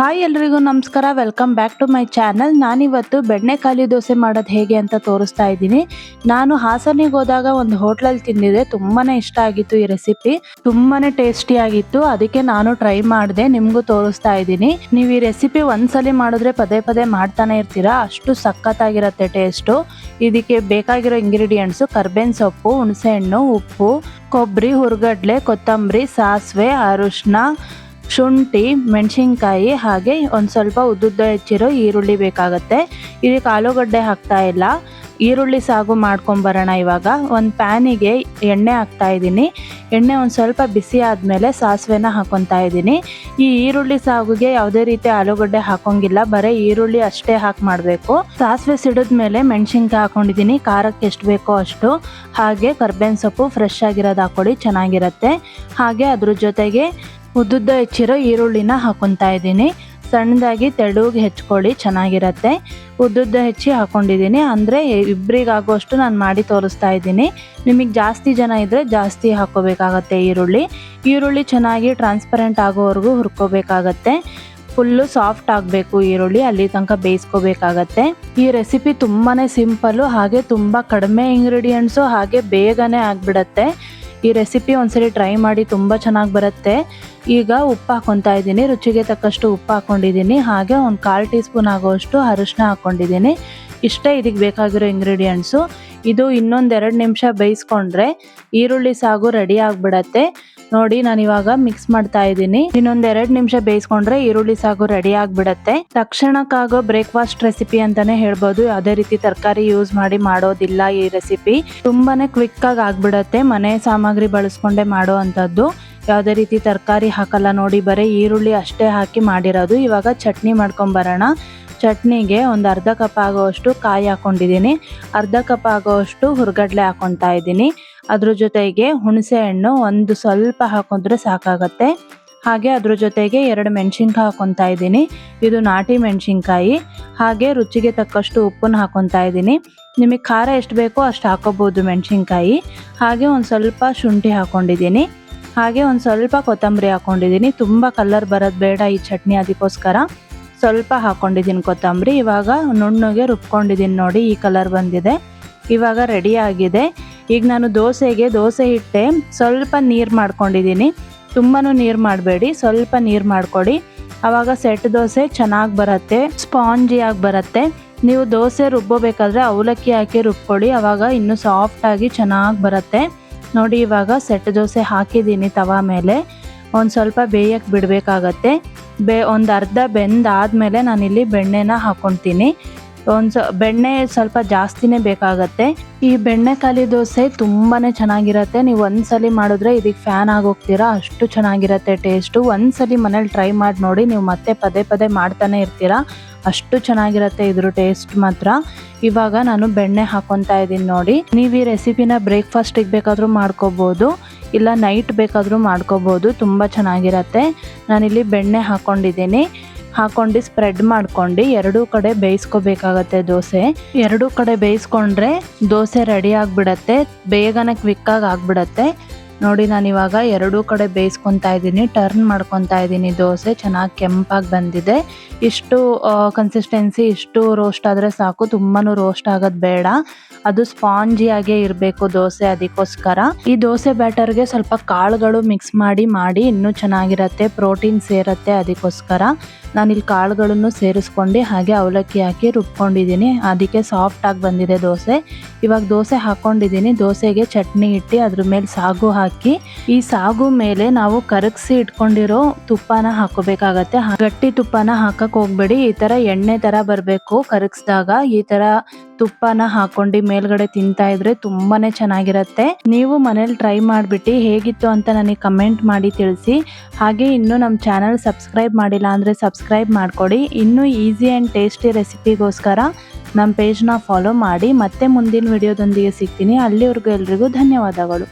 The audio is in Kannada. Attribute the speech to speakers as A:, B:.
A: ಹಾಯ್ ಎಲ್ರಿಗೂ ನಮಸ್ಕಾರ. Welcome back to my channel ನಾನಿವತ್ತು ಬೆಣ್ಣೆಕಾಲಿ ದೋಸೆ ಮಾಡೋದು ಹೇಗೆ ಅಂತ ತೋರಿಸ್ತಾ ಇದ್ದೀನಿ. ನಾನು ಹಾಸನಿಗೆ ಹೋದಾಗ ಒಂದು ಹೋಟ್ಲಲ್ಲಿ ತಿಂದಿದ್ದೆ. ತುಂಬಾನೇ ಇಷ್ಟ ಆಗಿತ್ತು ಈ ರೆಸಿಪಿ ತುಂಬಾನೇ ಟೇಸ್ಟಿ ಆಗಿತ್ತು. ಅದಕ್ಕೆ ನಾನು ಟ್ರೈ ಮಾಡಿದೆ. ನಿಮಗೂ ತೋರಿಸ್ತಾ ಇದ್ದೀನಿ. ನೀವು ಈ ರೆಸಿಪಿ ಒಂದ್ಸಲಿ ಮಾಡಿದ್ರೆ ಪದೇ ಪದೇ ಮಾಡ್ತಾನೆ ಇರ್ತೀರಾ? ಅಷ್ಟು ಸಖತ್ತಾಗಿರತ್ತೆ ಟೇಸ್ಟು ಇದಕ್ಕೆ ಬೇಕಾಗಿರೋ ಇಂಗ್ರೀಡಿಯೆಂಟ್ಸು ಕರ್ಬೇನ್ ಸೊಪ್ಪು, ಹುಣಸೆಹಣ್ಣು, ಉಪ್ಪು ಕೊಬ್ಬರಿ ಹುರ್ಗಡ್ಲೆ, ಕೊತ್ತಂಬರಿ, ಸಾಸಿವೆ, ಅರಿಶಿನ ಶುಂಠಿ, ಮೆಣಸಿನ್ಕಾಯಿ ಹಾಗೆ ಒಂದು ಸ್ವಲ್ಪ ಉದ್ದುದ್ದ ಹೆಚ್ಚಿರೋ ಈರುಳ್ಳಿ ಬೇಕಾಗುತ್ತೆ. ಇದಕ್ಕೆ ಆಲೂಗಡ್ಡೆ ಹಾಕ್ತಾ ಇಲ್ಲ. ಈರುಳ್ಳಿ ಸಾಗು ಮಾಡ್ಕೊಂಬರೋಣ ಇವಾಗ. ಒಂದು ಪ್ಯಾನಿಗೆ ಎಣ್ಣೆ ಹಾಕ್ತಾ ಇದ್ದೀನಿ. ಎಣ್ಣೆ ಒಂದು ಸ್ವಲ್ಪ ಬಿಸಿ ಆದಮೇಲೆ ಸಾಸಿವೆನ ಹಾಕೊತಾ ಇದ್ದೀನಿ. ಈ ಈರುಳ್ಳಿ ಸಾಗುಗೆ ಯಾವುದೇ ರೀತಿ ಆಲೂಗಡ್ಡೆ ಹಾಕೋಂಗಿಲ್ಲ. ಬರೀ ಈರುಳ್ಳಿ ಅಷ್ಟೇ ಹಾಕಿ ಮಾಡಬೇಕು. ಸಾಸಿವೆ ಸಿಡಿದ್ಮೇಲೆ ಮೆಣಸಿನ್ಕಾಯಿ ಹಾಕೊಂಡಿದ್ದೀನಿ. ಖಾರಕ್ಕೆ ಎಷ್ಟು ಬೇಕೋ ಅಷ್ಟು. ಹಾಗೆ ಕರ್ಬೇವಿನ ಸೊಪ್ಪು ಫ್ರೆಶ್ ಆಗಿರೋದು ಹಾಕೊಳ್ಳಿ, ಚೆನ್ನಾಗಿರುತ್ತೆ. ಹಾಗೆ ಅದ್ರ ಜೊತೆಗೆ ಉದ್ದುದ್ದ ಹೆಚ್ಚಿರೋ ಈರುಳ್ಳಿನ ಹಾಕೊತಾ ಇದ್ದೀನಿ. ಸಣ್ಣದಾಗಿ ತೆಳುಗೆ ಹೆಚ್ಕೊಳ್ಳಿ, ಚೆನ್ನಾಗಿರತ್ತೆ. ಉದ್ದುದ್ದ ಹೆಚ್ಚಿ ಹಾಕೊಂಡಿದ್ದೀನಿ. ಅಂದರೆ ಇಬ್ಬರಿಗಾಗುವಷ್ಟು ನಾನು ಮಾಡಿ ತೋರಿಸ್ತಾ ಇದ್ದೀನಿ. ನಿಮಗೆ ಜಾಸ್ತಿ ಜನ ಇದ್ದರೆ ಜಾಸ್ತಿ ಹಾಕೋಬೇಕಾಗತ್ತೆ ಈರುಳ್ಳಿ. ಈರುಳ್ಳಿ ಚೆನ್ನಾಗಿ ಟ್ರಾನ್ಸ್ಪರೆಂಟ್ ಆಗೋವರೆಗೂ ಹುರ್ಕೋಬೇಕಾಗತ್ತೆ. ಫುಲ್ಲು ಸಾಫ್ಟ್ ಆಗಬೇಕು ಈರುಳ್ಳಿ, ಅಲ್ಲಿ ತನಕ ಬೇಯಿಸ್ಕೋಬೇಕಾಗತ್ತೆ. ಈ ರೆಸಿಪಿ ತುಂಬಾ ಸಿಂಪಲ್ಲು, ಹಾಗೆ ತುಂಬ ಕಡಿಮೆ ಇಂಗ್ರೀಡಿಯೆಂಟ್ಸು ಹಾಗೆ ಬೇಗನೆ ಆಗಿಬಿಡತ್ತೆ. ಈ ರೆಸಿಪಿ ಒಂದ್ಸರಿ ಟ್ರೈ ಮಾಡಿ ತುಂಬ ಚೆನ್ನಾಗಿ ಬರುತ್ತೆ. ಈಗ ಉಪ್ಪು ಹಾಕೊತಾ ಇದ್ದೀನಿ. ರುಚಿಗೆ ತಕ್ಕಷ್ಟು ಉಪ್ಪು ಹಾಕೊಂಡಿದ್ದೀನಿ. ಹಾಗೆ ಒಂದು ಕಾಲು ಟೀ ಸ್ಪೂನ್ ಆಗೋಷ್ಟು ಅರಿಶಿನ ಹಾಕ್ಕೊಂಡಿದ್ದೀನಿ ಇಷ್ಟೇ ಇದಕ್ಕೆ ಬೇಕಾಗಿರೋ ಇಂಗ್ರೀಡಿಯೆಂಟ್ಸು ಇದು ಇನ್ನೊಂದೆರಡು ನಿಮಿಷ ಬೇಯಿಸ್ಕೊಂಡ್ರೆ ಈರುಳ್ಳಿ ಸಾಗು ರೆಡಿ ಆಗಿಬಿಡತ್ತೆ. ನೋಡಿ ನಾನು ಇವಾಗ ಮಿಕ್ಸ್ ಮಾಡ್ತಾ ಇದ್ದೀನಿ. ಇನ್ನೊಂದ್ ಎರಡ್ ನಿಮಿಷ ಬೇಯಿಸ್ಕೊಂಡ್ರೆ ಈರುಳ್ಳಿ ಸಾಗು ರೆಡಿ ಆಗ್ಬಿಡತ್ತೆ. ತಕ್ಷಣಕ್ಕಾಗೋ ಬ್ರೇಕ್ಫಾಸ್ಟ್ ರೆಸಿಪಿ ಅಂತಾನೆ ಹೇಳ್ಬೋದು. ಯಾವುದೇ ರೀತಿ ತರಕಾರಿ ಯೂಸ್ ಮಾಡಿ ಮಾಡೋದಿಲ್ಲ ಈ ರೆಸಿಪಿ ತುಂಬಾನೇ ಕ್ವಿಕ್ ಆಗಿ ಆಗ್ಬಿಡತ್ತೆ. ಮನೆ ಸಾಮಗ್ರಿ ಬಳಸ್ಕೊಂಡೆ ಮಾಡೋ ಅಂತದ್ದು ಯಾವುದೇ ರೀತಿ ತರಕಾರಿ ಹಾಕಲ್ಲ ನೋಡಿ, ಬರೀ ಈರುಳ್ಳಿ ಅಷ್ಟೇ ಹಾಕಿ ಮಾಡಿರೋದು. ಇವಾಗ ಚಟ್ನಿ ಮಾಡ್ಕೊಂಡ್ ಬರೋಣ. ಚಟ್ನಿಗೆ ಒಂದು ಅರ್ಧ ಕಪ್ ಆಗೋವಷ್ಟು ಕಾಯಿ ಹಾಕೊಂಡಿದ್ದೀನಿ. ಅರ್ಧ ಕಪ್ ಆಗೋವಷ್ಟು ಹುರ್ಗಡ್ಲೆ ಹಾಕೊತಾ ಇದ್ದೀನಿ. ಅದ್ರ ಜೊತೆಗೆ ಹುಣಸೆ ಹಣ್ಣು ಒಂದು ಸ್ವಲ್ಪ ಹಾಕೊಂಡ್ರೆ ಸಾಕಾಗತ್ತೆ. ಹಾಗೆ ಅದ್ರ ಜೊತೆಗೆ ಎರಡು ಮೆಣಸಿನ್ಕಾಯಿ ಹಾಕೊತಾ ಇದ್ದೀನಿ. ಇದು ನಾಟಿ ಮೆಣಸಿನ್ಕಾಯಿ. ಹಾಗೆ ರುಚಿಗೆ ತಕ್ಕಷ್ಟು ಉಪ್ಪನ್ನು ಹಾಕೊತಾ ಇದ್ದೀನಿ. ನಿಮಗೆ ಖಾರ ಎಷ್ಟು ಬೇಕೋ ಅಷ್ಟು ಹಾಕೋಬೋದು ಮೆಣಸಿನ್ಕಾಯಿ. ಹಾಗೆ ಒಂದು ಸ್ವಲ್ಪ ಶುಂಠಿ ಹಾಕೊಂಡಿದ್ದೀನಿ. ಹಾಗೆ ಒಂದು ಸ್ವಲ್ಪ ಕೊತ್ತಂಬರಿ ಹಾಕೊಂಡಿದ್ದೀನಿ. ತುಂಬ ಕಲರ್ ಬರೋದು ಬೇಡ ಈ ಚಟ್ನಿ ಅದಕ್ಕೋಸ್ಕರ. ಸ್ವಲ್ಪ ಹಾಕೊಂಡಿದ್ದೀನಿ ಕೊತ್ತಂಬರಿ. ಇವಾಗ ನುಣ್ಣಗೆ ರುಬ್ಕೊಂಡಿದ್ದೀನಿ ನೋಡಿ ಈ ಕಲರ್ ಬಂದಿದೆ. ಇವಾಗ ರೆಡಿ ಆಗಿದೆ. ಈಗ ನಾನು ದೋಸೆಗೆ ದೋಸೆ ಹಿಟ್ಟೆ, ಸ್ವಲ್ಪ ನೀರು ಮಾಡ್ಕೊಂಡಿದ್ದೀನಿ ತುಂಬಾ ನೀರು ಮಾಡಬೇಡಿ, ಸ್ವಲ್ಪ ನೀರು ಮಾಡಿಕೊಡಿ. ಆವಾಗ ಸೆಟ್ ದೋಸೆ ಚೆನ್ನಾಗಿ ಬರುತ್ತೆ ಸ್ಪಾಂಜಿಯಾಗಿ ಬರುತ್ತೆ. ನೀವು ದೋಸೆ ರುಬ್ಬೋಬೇಕಾದ್ರೆ ಅವಲಕ್ಕಿ ಹಾಕಿ ರುಬ್ಕೊಳ್ಳಿ ಆವಾಗ ಇನ್ನೂ ಸಾಫ್ಟಾಗಿ ಚೆನ್ನಾಗಿ ಬರುತ್ತೆ. ನೋಡಿ ಇವಾಗ ಸೆಟ್ ದೋಸೆ ಹಾಕಿದ್ದೀನಿ ತವಾ ಮೇಲೆ. ಒಂದು ಸ್ವಲ್ಪ ಬೇಯಕ್ಕೆ ಬಿಡಬೇಕಾಗತ್ತೆ. ಬೆ, ಒಂದು ಅರ್ಧ ಬೆಂದಾದಮೇಲೆ ನಾನಿಲ್ಲಿ ಬೆಣ್ಣೆನ ಹಾಕ್ಕೊತೀನಿ ಒಂದು ಬೆಣ್ಣೆ ಸ್ವಲ್ಪ ಜಾಸ್ತಿನೇ ಬೇಕಾಗತ್ತೆ. ಈ ಬೆಣ್ಣೆ ಕಾಲಿ ದೋಸೆ ತುಂಬಾ ಚೆನ್ನಾಗಿರತ್ತೆ. ನೀವು ಒಂದ್ಸಲಿ ಮಾಡಿದ್ರೆ ಇದಕ್ಕೆ ಫ್ಯಾನ್ ಆಗೋಗ್ತೀರಾ? ಅಷ್ಟು ಚೆನ್ನಾಗಿರತ್ತೆ ಟೇಸ್ಟು ಒಂದ್ಸಲಿ ಮನೇಲಿ ಟ್ರೈ ಮಾಡಿ ನೋಡಿ, ನೀವು ಮತ್ತೆ ಪದೇ ಪದೇ ಮಾಡ್ತಾನೆ ಇರ್ತೀರಾ? ಅಷ್ಟು ಚೆನ್ನಾಗಿರತ್ತೆ ಇದ್ರ ಟೇಸ್ಟ್ ಮಾತ್ರ. ಇವಾಗ ನಾನು ಬೆಣ್ಣೆ ಹಾಕೊತಾ ಇದ್ದೀನಿ ನೋಡಿ. ನೀವು ಈ ರೆಸಿಪಿನ ಬ್ರೇಕ್ಫಾಸ್ಟಿಗೆ ಬೇಕಾದರೂ ಮಾಡ್ಕೋಬೋದು. ಇಲ್ಲ ನೈಟ್ ಬೇಕಾದರೂ ಮಾಡ್ಕೋಬೋದು. ತುಂಬ ಚೆನ್ನಾಗಿರತ್ತೆ. ನಾನಿಲ್ಲಿ ಬೆಣ್ಣೆ ಹಾಕ್ಕೊಂಡಿದ್ದೀನಿ ಹಾಕೊಂಡು ಸ್ಪ್ರೆಡ್ ಮಾಡ್ಕೊಂಡು ಎರಡೂ ಕಡೆ ಬೇಯಿಸ್ಕೋಬೇಕಾಗತ್ತೆ ದೋಸೆ. ಎರಡೂ ಕಡೆ ಬೇಯಿಸ್ಕೊಂಡ್ರೆ ದೋಸೆ ರೆಡಿ ಆಗಿಬಿಡತ್ತೆ, ಬೇಗನೆ ಕ್ವಿಕ್ಕಾಗಿ ಆಗಿಬಿಡತ್ತೆ. ನೋಡಿ, ನಾನು ಇವಾಗ ಎರಡೂ ಕಡೆ ಬೇಯಿಸ್ಕೊತಾ ಇದ್ದೀನಿ ಟರ್ನ್ ಮಾಡ್ಕೊತಾ ಇದ್ದೀನಿ ದೋಸೆ, ಚೆನ್ನಾಗಿ ಕೆಂಪಾಗಿ ಬಂದಿದೆ. ಇಷ್ಟು ಕನ್ಸಿಸ್ಟೆನ್ಸಿ ಇಷ್ಟು ರೋಸ್ಟ್ ಆದರೆ ಸಾಕು ತುಂಬಾ ರೋಸ್ಟ್ ಆಗೋದು ಬೇಡ. ಅದು ಸ್ಪಾಂಜಿಯಾಗೇ ಇರಬೇಕು ದೋಸೆ ಅದಕ್ಕೋಸ್ಕರ. ಈ ದೋಸೆ ಬ್ಯಾಟರ್ಗೆ ಸ್ವಲ್ಪ ಕಾಳುಗಳು ಮಿಕ್ಸ್ ಮಾಡಿ ಮಾಡಿ ಇನ್ನೂ ಚೆನ್ನಾಗಿರತ್ತೆ ಪ್ರೋಟೀನ್ ಸೇರತ್ತೆ ಅದಕ್ಕೋಸ್ಕರ. ನಾನಿಲ್ಲಿ ಕಾಳುಗಳನ್ನು ಸೇರಿಸ್ಕೊಂಡು, ಹಾಗೆ ಅವಲಕ್ಕಿ ಹಾಕಿ ರುಬ್ಕೊಂಡಿದ್ದೀನಿ. ಅದಕ್ಕೆ ಸಾಫ್ಟ್ ಆಗಿ ಬಂದಿದೆ ದೋಸೆ. ಇವಾಗ ದೋಸೆ ಹಾಕ್ಕೊಂಡಿದ್ದೀನಿ ದೋಸೆಗೆ ಚಟ್ನಿ ಇಟ್ಟು ಅದ್ರ ಮೇಲೆ ಸಾಗು ಹಾಕಿ, ಈ ಸಾಗು ಮೇಲೆ ನಾವು ಕರಗಿಸಿ ಇಟ್ಕೊಂಡಿರೋ ತುಪ್ಪನ ಹಾಕೋಬೇಕಾಗತ್ತೆ. ಗಟ್ಟಿ ತುಪ್ಪನ ಹಾಕಕ್ ಹೋಗ್ಬೇಡಿ. ಈ ತರ ಎಣ್ಣೆ ತರ ಬರಬೇಕು ಕರಗಿಸಿದಾಗ. ಈ ತರ ತುಪ್ಪನ ಹಾಕೊಂಡು ಮೇಲ್ಗಡೆ ತಿಂತಾ ಇದ್ರೆ ತುಂಬಾನೇ ಚೆನ್ನಾಗಿರತ್ತೆ. ನೀವು ಮನೇಲಿ ಟ್ರೈ ಮಾಡಿಬಿಟ್ಟು ಹೇಗಿತ್ತು ಅಂತ ನನಗೆ ಕಮೆಂಟ್ ಮಾಡಿ ತಿಳಿಸಿ. ಹಾಗೆ ಇನ್ನು ನಮ್ಮ ಚಾನಲ್ ಸಬ್ಸ್ಕ್ರೈಬ್ ಮಾಡಿಲ್ಲ ಅಂದರೆ ಸಬ್ಸ್ಕ್ರೈಬ್ ಮಾಡ್ಕೊಡಿ. ಇನ್ನೂ ಈಸಿ ಆ್ಯಂಡ್ ಟೇಸ್ಟಿ ರೆಸಿಪಿಗೋಸ್ಕರ ನಮ್ಮ ಪೇಜ್ನ ಫಾಲೋ ಮಾಡಿ. ಮತ್ತೆ ಮುಂದಿನ ವಿಡಿಯೋದೊಂದಿಗೆ ಸಿಗ್ತೀನಿ. ಅಲ್ಲಿವರೆಗೂ ಎಲ್ರಿಗೂ ಧನ್ಯವಾದಗಳು.